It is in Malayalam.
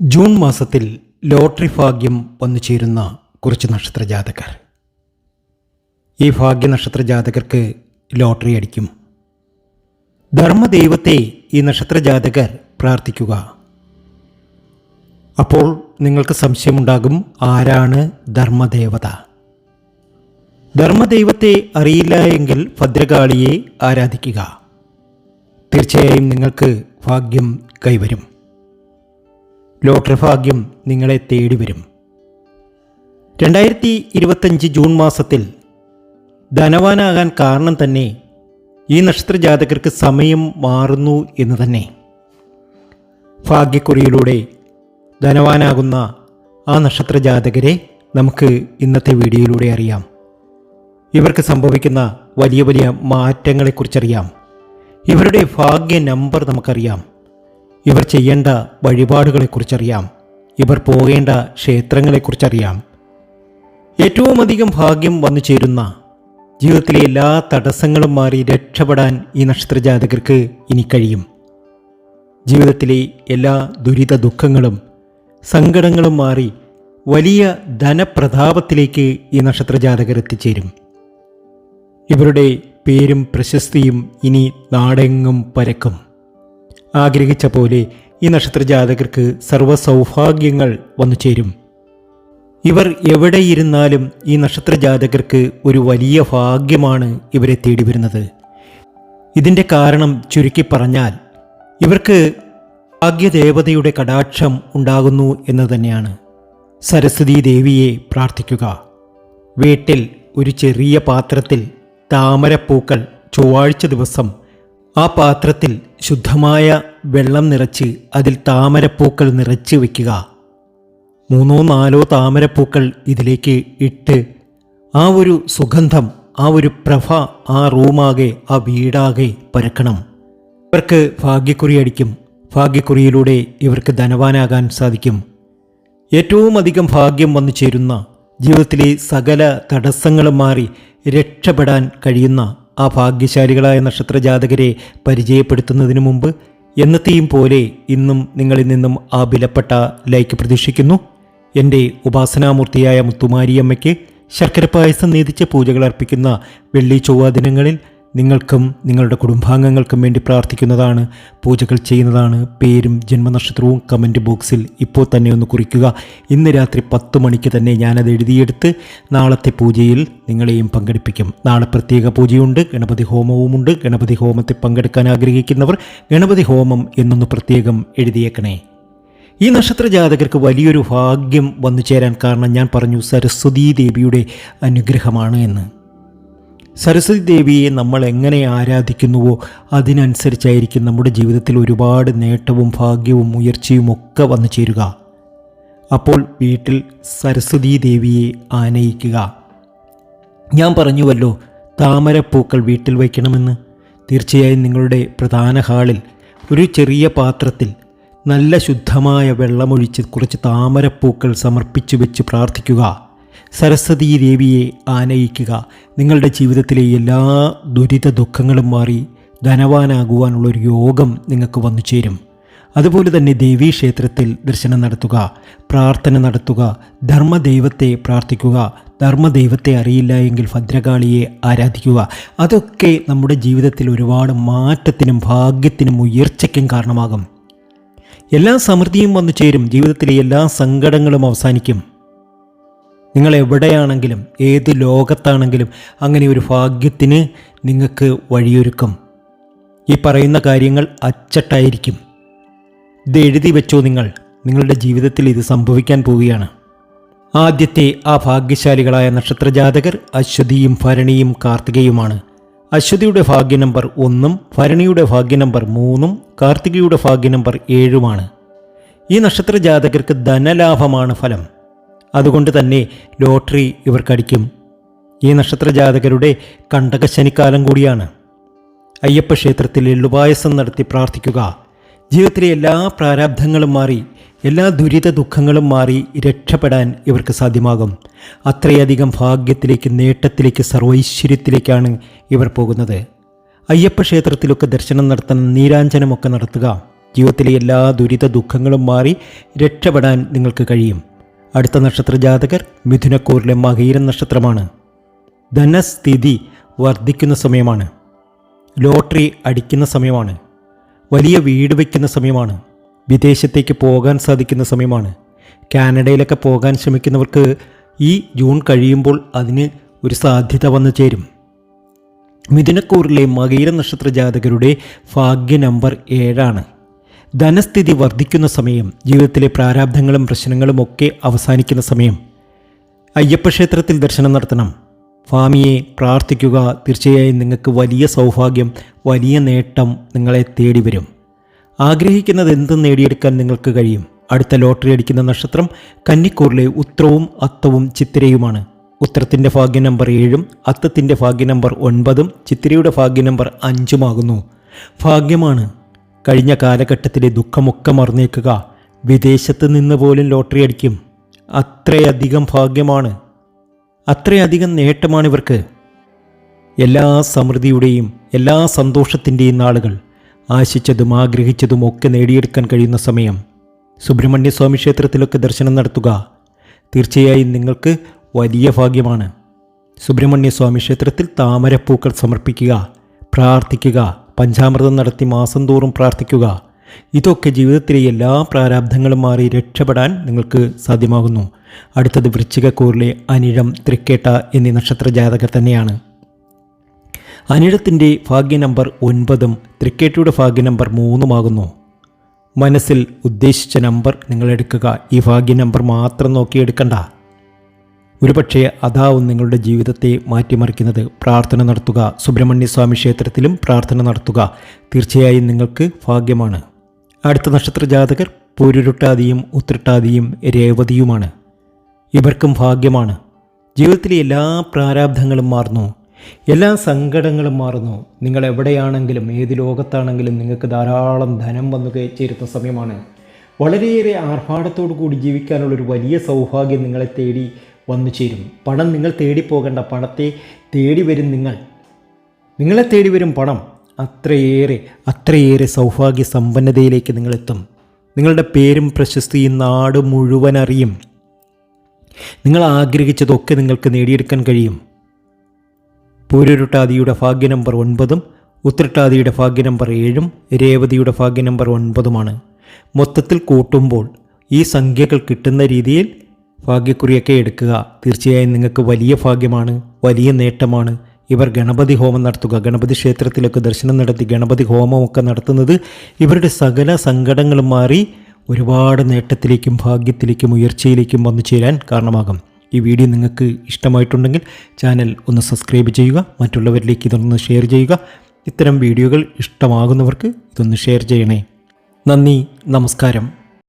ജൂൺ മാസത്തിൽ ലോട്ടറി ഭാഗ്യം വന്നു ചേരുന്ന കുറച്ച് നക്ഷത്ര ജാതകർ. ഈ ഭാഗ്യ നക്ഷത്ര ജാതകർക്ക് ലോട്ടറി അടിക്കും. ധർമ്മദൈവത്തെ ഈ നക്ഷത്ര ജാതകർ പ്രാർത്ഥിക്കുക. അപ്പോൾ നിങ്ങൾക്ക് സംശയമുണ്ടാകും ആരാണ് ധർമ്മദേവത? ധർമ്മദൈവത്തെ അറിയില്ല എങ്കിൽ ഭദ്രകാളിയെ ആരാധിക്കുക. തീർച്ചയായും നിങ്ങൾക്ക് ഭാഗ്യം കൈവരും. ലോട്ടറി ഭാഗ്യം നിങ്ങളെ തേടി വരും രണ്ടായിരത്തി ഇരുപത്തഞ്ച് ജൂൺ മാസത്തിൽ ധനവാനാകാൻ കാരണം തന്നെ ഈ നക്ഷത്ര ജാതകർക്ക് സമയം മാറുന്നു എന്ന് തന്നെ. ഭാഗ്യക്കുറിയിലൂടെ ധനവാനാകുന്ന ആ നക്ഷത്ര ജാതകരെ നമുക്ക് ഇന്നത്തെ വീഡിയോയിലൂടെ അറിയാം. ഇവർക്ക് സംഭവിക്കുന്ന വലിയ വലിയ മാറ്റങ്ങളെക്കുറിച്ചറിയാം. ഇവരുടെ ഭാഗ്യ നമ്പർ നമുക്കറിയാം. ഇവർ ചെയ്യേണ്ട വഴിപാടുകളെക്കുറിച്ചറിയാം. ഇവർ പോകേണ്ട ക്ഷേത്രങ്ങളെക്കുറിച്ചറിയാം. ഏറ്റവും അധികം ഭാഗ്യം വന്നു ചേരുന്ന ജീവിതത്തിലെ എല്ലാ തടസ്സങ്ങളും മാറി രക്ഷപ്പെടാൻ ഈ നക്ഷത്രജാതകർക്ക് ഇനി കഴിയും. ജീവിതത്തിലെ എല്ലാ ദുരിത ദുഃഖങ്ങളും സങ്കടങ്ങളും മാറി വലിയ ധനപ്രതാപത്തിലേക്ക് ഈ നക്ഷത്രജാതകർ എത്തിച്ചേരും. ഇവരുടെ പേരും പ്രശസ്തിയും ഇനി നാടെങ്ങും പരക്കും. ആഗ്രഹിച്ച പോലെ ഈ നക്ഷത്ര ജാതകർക്ക് സർവ സൗഭാഗ്യങ്ങൾ വന്നു ചേരും. ഇവർ എവിടെയിരുന്നാലും ഈ നക്ഷത്ര ജാതകർക്ക് ഒരു വലിയ ഭാഗ്യമാണ് ഇവരെ തേടി വരുന്നത്. ഇതിന്റെ കാരണം ചുരുക്കി പറഞ്ഞാൽ ഇവർക്ക് ഭാഗ്യദേവതയുടെ കടാക്ഷം ഉണ്ടാകുന്നു എന്ന് തന്നെയാണ്. സരസ്വതി ദേവിയെ പ്രാർത്ഥിക്കുക. വീട്ടിൽ ഒരു ചെറിയ പാത്രത്തിൽ താമരപ്പൂക്കൾ ചൊവ്വാഴ്ച ദിവസം ആ പാത്രത്തിൽ ശുദ്ധമായ വെള്ളം നിറച്ച് അതിൽ താമരപ്പൂക്കൾ നിറച്ച് വയ്ക്കുക മൂന്നോ നാലോ താമരപ്പൂക്കൾ ഇതിലേക്ക് ഇട്ട് ആ ഒരു സുഗന്ധം ആ ഒരു പ്രഭ ആ റൂമാകെ ആ വീടാകെ പരക്കണം. ഇവർക്ക് ഭാഗ്യക്കുറി അടിക്കും. ഭാഗ്യക്കുറിയിലൂടെ ഇവർക്ക് ധനവാനാകാൻ സാധിക്കും. ഏറ്റവും അധികം ഭാഗ്യം വന്നു ചേരുന്ന ജീവിതത്തിലെ സകല തടസ്സങ്ങളും മാറി രക്ഷപ്പെടാൻ കഴിയുന്ന ആ ഭാഗ്യശാലികളായ നക്ഷത്ര ജാതകരെ പരിചയപ്പെടുത്തുന്നതിന് മുമ്പ് എന്നത്തെയും പോലെ ഇന്നും നിങ്ങളിൽ നിന്നും ആ വിലപ്പെട്ട ലൈക്ക് പ്രതീക്ഷിക്കുന്നു. എന്റെ ഉപാസനാമൂർത്തിയായ മുത്തുമാരിയമ്മയ്ക്ക് ശർക്കര പായസം നീതിച്ച പൂജകൾ അർപ്പിക്കുന്ന വെള്ളി ചൊവ്വാ ദിനങ്ങളിൽ നിങ്ങൾക്കും നിങ്ങളുടെ കുടുംബാംഗങ്ങൾക്കും വേണ്ടി പ്രാർത്ഥിക്കുന്നതാണ് പൂജകൾ ചെയ്യുന്നതാണ് പേരും ജന്മനക്ഷത്രവും കമന്റ് ബോക്സിൽ ഇപ്പോൾ തന്നെ ഒന്ന് കുറിക്കുക. ഇന്ന് രാത്രി പത്ത് മണിക്ക് തന്നെ ഞാനത് എഴുതിയെടുത്ത് നാളത്തെ പൂജയിൽ നിങ്ങളെയും പങ്കെടുപ്പിക്കും. നാളെ പ്രത്യേക പൂജയുണ്ട് ഗണപതി ഹോമവുമുണ്ട്. ഗണപതി ഹോമത്തിൽ പങ്കെടുക്കാൻ ആഗ്രഹിക്കുന്നവർ ഗണപതി ഹോമം എന്നൊന്ന് പ്രത്യേകം എഴുതിയേക്കണേ. ഈ നക്ഷത്ര ജാതകർക്ക് വലിയൊരു ഭാഗ്യം വന്നു ചേരാൻ കാരണം ഞാൻ പറഞ്ഞു സരസ്വതീ ദേവിയുടെ അനുഗ്രഹമാണ് എന്ന്. സരസ്വതി ദേവിയെ നമ്മൾ എങ്ങനെ ആരാധിക്കുന്നുവോ അതിനനുസരിച്ചായിരിക്കും നമ്മുടെ ജീവിതത്തിൽ ഒരുപാട് നേട്ടവും ഭാഗ്യവും ഉയർച്ചയും ഒക്കെ വന്നു ചേരുക. അപ്പോൾ വീട്ടിൽ സരസ്വതി ദേവിയെ ആനയിക്കുക. ഞാൻ പറഞ്ഞുവല്ലോ താമരപ്പൂക്കൾ വീട്ടിൽ വയ്ക്കണമെന്ന്. തീർച്ചയായും നിങ്ങളുടെ പ്രധാന ഹാളിൽ ഒരു ചെറിയ പാത്രത്തിൽ നല്ല ശുദ്ധമായ വെള്ളമൊഴിച്ച് കുറച്ച് താമരപ്പൂക്കൾ സമർപ്പിച്ചു വെച്ച് പ്രാർത്ഥിക്കുക. സരസ്വതീ ദേവിയെ ആനയിക്കുക. നിങ്ങളുടെ ജീവിതത്തിലെ എല്ലാ ദുരിത ദുഃഖങ്ങളും മാറി ധനവാനാകുവാനുള്ളൊരു യോഗം നിങ്ങൾക്ക് വന്നു ചേരും. അതുപോലെ തന്നെ ദേവീ ക്ഷേത്രത്തിൽ ദർശനം നടത്തുക പ്രാർത്ഥന നടത്തുക ധർമ്മദൈവത്തെ പ്രാർത്ഥിക്കുക ധർമ്മദൈവത്തെ അറിയില്ല എങ്കിൽ ഭദ്രകാളിയെ ആരാധിക്കുക. അതൊക്കെ നമ്മുടെ ജീവിതത്തിൽ ഒരുപാട് മാറ്റത്തിനും ഭാഗ്യത്തിനും ഉയർച്ചയ്ക്കും കാരണമാകും. എല്ലാ സമൃദ്ധിയും വന്നു ചേരും. ജീവിതത്തിലെ എല്ലാ സങ്കടങ്ങളും അവസാനിക്കും. നിങ്ങൾ എവിടെയാണെങ്കിലും ഏത് ലോകത്താണെങ്കിലും അങ്ങനെ ഒരു ഭാഗ്യത്തിന് നിങ്ങൾക്ക് വഴിയൊരുക്കും. ഈ പറയുന്ന കാര്യങ്ങൾ അച്ചട്ടായിരിക്കും. ഇത് എഴുതി വെച്ചോ നിങ്ങൾ. നിങ്ങളുടെ ജീവിതത്തിൽ ഇത് സംഭവിക്കാൻ പോവുകയാണ്. ആദ്യത്തെ ആ ഭാഗ്യശാലികളായ നക്ഷത്രജാതകർ അശ്വതിയും ഭരണിയും കാർത്തികയുമാണ്. അശ്വതിയുടെ ഭാഗ്യ നമ്പർ ഒന്നും ഭരണിയുടെ ഭാഗ്യ നമ്പർ മൂന്നും കാർത്തികയുടെ ഭാഗ്യ നമ്പർ ഏഴുമാണ്. ഈ നക്ഷത്ര ജാതകർക്ക് ധനലാഭമാണ് ഫലം. അതുകൊണ്ട് തന്നെ ലോട്ടറി ഇവർക്കടിക്കും. ഈ നക്ഷത്ര ജാതകരുടെ കണ്ടകശനിക്കാലം കൂടിയാണ്. അയ്യപ്പ ക്ഷേത്രത്തിൽ എള്ളുപായസം നടത്തി പ്രാർത്ഥിക്കുക. ജീവിതത്തിലെ എല്ലാ പ്രാരാബ്ധങ്ങളും മാറി എല്ലാ ദുരിത ദുഃഖങ്ങളും മാറി രക്ഷപ്പെടാൻ ഇവർക്ക് സാധ്യമാകും. അത്രയധികം ഭാഗ്യത്തിലേക്ക് നേട്ടത്തിലേക്ക് സർവൈശ്വര്യത്തിലേക്കാണ് ഇവർ പോകുന്നത്. അയ്യപ്പ ക്ഷേത്രത്തിലൊക്കെ ദർശനം നടത്തണം നീരാഞ്ജനമൊക്കെ നടത്തുക. ജീവിതത്തിലെ എല്ലാ ദുരിത ദുഃഖങ്ങളും മാറി രക്ഷപ്പെടാൻ നിങ്ങൾക്ക് കഴിയും. അടുത്ത നക്ഷത്ര ജാതകർ മിഥുനക്കൂറിലെ മകീരൻ നക്ഷത്രമാണ്. ധനസ്ഥിതി വർദ്ധിക്കുന്ന സമയമാണ്. ലോട്ടറി അടിക്കുന്ന സമയമാണ്. വലിയ വീട് വയ്ക്കുന്ന സമയമാണ്. വിദേശത്തേക്ക് പോകാൻ സാധിക്കുന്ന സമയമാണ്. കാനഡയിലൊക്കെ പോകാൻ ശ്രമിക്കുന്നവർക്ക് ഈ ജൂൺ കഴിയുമ്പോൾ അതിന് ഒരു സാധ്യത വന്നു ചേരും. മിഥുനക്കൂറിലെ മകീര നക്ഷത്ര ജാതകരുടെ ഭാഗ്യ നമ്പർ ഏഴാണ്. ധനസ്ഥിതി വർദ്ധിക്കുന്ന സമയം ജീവിതത്തിലെ പ്രാരാബ്ധങ്ങളും പ്രശ്നങ്ങളും ഒക്കെ അവസാനിക്കുന്ന സമയം. അയ്യപ്പക്ഷേത്രത്തിൽ ദർശനം നടത്തണം. സ്വാമിയെ പ്രാർത്ഥിക്കുക തീർച്ചയായും നിങ്ങൾക്ക് വലിയ സൗഭാഗ്യം വലിയ നേട്ടം നിങ്ങളെ തേടി വരും ആഗ്രഹിക്കുന്നത് എന്തും നേടിയെടുക്കാൻ നിങ്ങൾക്ക് കഴിയും? അടുത്ത ലോട്ടറി അടിക്കുന്ന നക്ഷത്രം കന്നിക്കൂറിലെ ഉത്രവും അത്തവും ചിത്തിരയുമാണ്. ഉത്രത്തിന്റെ ഭാഗ്യ നമ്പർ ഏഴും അത്തത്തിന്റെ ഭാഗ്യ നമ്പർ ഒൻപതും ചിത്തിരയുടെ ഭാഗ്യ നമ്പർ അഞ്ചുമാകുന്നു. ഭാഗ്യമാണ് കഴിഞ്ഞ കാലഘട്ടത്തിലെ ദുഃഖമൊക്കെ മറന്നേക്കുക. വിദേശത്ത് നിന്ന് പോലും ലോട്ടറി അടിക്കും. അത്രയധികം ഭാഗ്യമാണ്. അത്രയധികം നേട്ടമാണ് ഇവർക്ക്. എല്ലാ സമൃദ്ധിയുടെയും എല്ലാ സന്തോഷത്തിന്റെയും നാളുകൾ ആശിച്ചതും ആഗ്രഹിച്ചതും ഒക്കെ നേടിയെടുക്കാൻ കഴിയുന്ന സമയം. സുബ്രഹ്മണ്യസ്വാമി ക്ഷേത്രത്തിലൊക്കെ ദർശനം നടത്തുക തീർച്ചയായും നിങ്ങൾക്ക് വലിയ ഭാഗ്യമാണ്. സുബ്രഹ്മണ്യസ്വാമി ക്ഷേത്രത്തിൽ താമരപ്പൂക്കൾ സമർപ്പിക്കുക പ്രാർത്ഥിക്കുക പഞ്ചാമൃതം നടത്തി മാസം തോറും പ്രാർത്ഥിക്കുക. ഇതൊക്കെ ജീവിതത്തിലെ എല്ലാ പ്രാരാബ്ധങ്ങളും മാറി രക്ഷപ്പെടാൻ നിങ്ങൾക്ക് സാധ്യമാകുന്നു. അടുത്തത് വൃശ്ചികക്കൂറിലെ അനിഴം തൃക്കേട്ട എന്നീ നക്ഷത്ര ജാതകർ തന്നെയാണ്. അനിഴത്തിന്റെ ഭാഗ്യ നമ്പർ ഒൻപതും തൃക്കേട്ടയുടെ ഭാഗ്യ നമ്പർ മൂന്നുമാകുന്നു മനസ്സിൽ ഉദ്ദേശിച്ച നമ്പർ നിങ്ങൾ എടുക്കുക. ഈ ഭാഗ്യ നമ്പർ മാത്രം നോക്കിയെടുക്കണ്ട. ഒരുപക്ഷെ അതാവും നിങ്ങളുടെ ജീവിതത്തെ മാറ്റിമറിക്കുന്നത്. പ്രാർത്ഥന നടത്തുക. സുബ്രഹ്മണ്യ സ്വാമി ക്ഷേത്രത്തിലും പ്രാർത്ഥന നടത്തുക. തീർച്ചയായും നിങ്ങൾക്ക് ഭാഗ്യമാണ്. അടുത്ത നക്ഷത്ര ജാതകർ പൂരുരുട്ടാതിയും ഉത്രട്ടാതിയും രേവതിയുമാണ്. ഇവർക്കും ഭാഗ്യമാണ്. ജീവിതത്തിലെ എല്ലാ പ്രാരാബ്ധങ്ങളും മാറുന്നു. എല്ലാ സങ്കടങ്ങളും മാറുന്നു. നിങ്ങൾ എവിടെയാണെങ്കിലും ഏത് ലോകത്താണെങ്കിലും നിങ്ങൾക്ക് ധാരാളം ധനം വന്നു ചേരുന്ന സമയമാണ്. വളരെയേറെ ആർഭാടത്തോടു കൂടി ജീവിക്കാനുള്ളൊരു വലിയ സൗഭാഗ്യം നിങ്ങളെ തേടി വന്നു ചേരും. പണം നിങ്ങൾ തേടി പോകേണ്ട പണത്തെ തേടി വരും നിങ്ങൾ. നിങ്ങളെ തേടി വരും പണം അത്രയേറെ അത്രയേറെ സൗഭാഗ്യ സമ്പന്നതയിലേക്ക് നിങ്ങളെത്തും. നിങ്ങളുടെ പേരും പ്രശസ്തിയും നാട് മുഴുവൻ അറിയും. നിങ്ങൾ ആഗ്രഹിച്ചതൊക്കെ നിങ്ങൾക്ക് നേടിയെടുക്കാൻ കഴിയും. പൂരുരുട്ടാതിയുടെ ഭാഗ്യ നമ്പർ ഒൻപതും ഉത്രട്ടാതിയുടെ ഭാഗ്യ നമ്പർ ഏഴും രേവതിയുടെ ഭാഗ്യ നമ്പർ ഒൻപതുമാണ്. മൊത്തത്തിൽ കൂട്ടുമ്പോൾ ഈ സംഖ്യകൾ കിട്ടുന്ന രീതിയിൽ ഭാഗ്യക്കുറിയൊക്കെ എടുക്കുക. തീർച്ചയായും നിങ്ങൾക്ക് വലിയ ഭാഗ്യമാണ് വലിയ നേട്ടമാണ്. ഇവർ ഗണപതി ഹോമം നടത്തുക. ഗണപതി ക്ഷേത്രത്തിലൊക്കെ ദർശനം നടത്തി ഗണപതി ഹോമമൊക്കെ നടത്തുന്നത് ഇവരുടെ സകല സങ്കടങ്ങളും മാറി ഒരുപാട് നേട്ടത്തിലേക്കും ഭാഗ്യത്തിലേക്കും ഉയർച്ചയിലേക്കും വന്നു ചേരാൻ കാരണമാകും. ഈ വീഡിയോ നിങ്ങൾക്ക് ഇഷ്ടമായിട്ടുണ്ടെങ്കിൽ ചാനൽ ഒന്ന് സബ്സ്ക്രൈബ് ചെയ്യുക മറ്റുള്ളവരിലേക്ക് ഇതൊന്ന് ഷെയർ ചെയ്യുക. ഇത്തരം വീഡിയോകൾ ഇഷ്ടമാകുന്നവർക്ക് ഇതൊന്ന് ഷെയർ ചെയ്യണേ. നന്ദി നമസ്കാരം.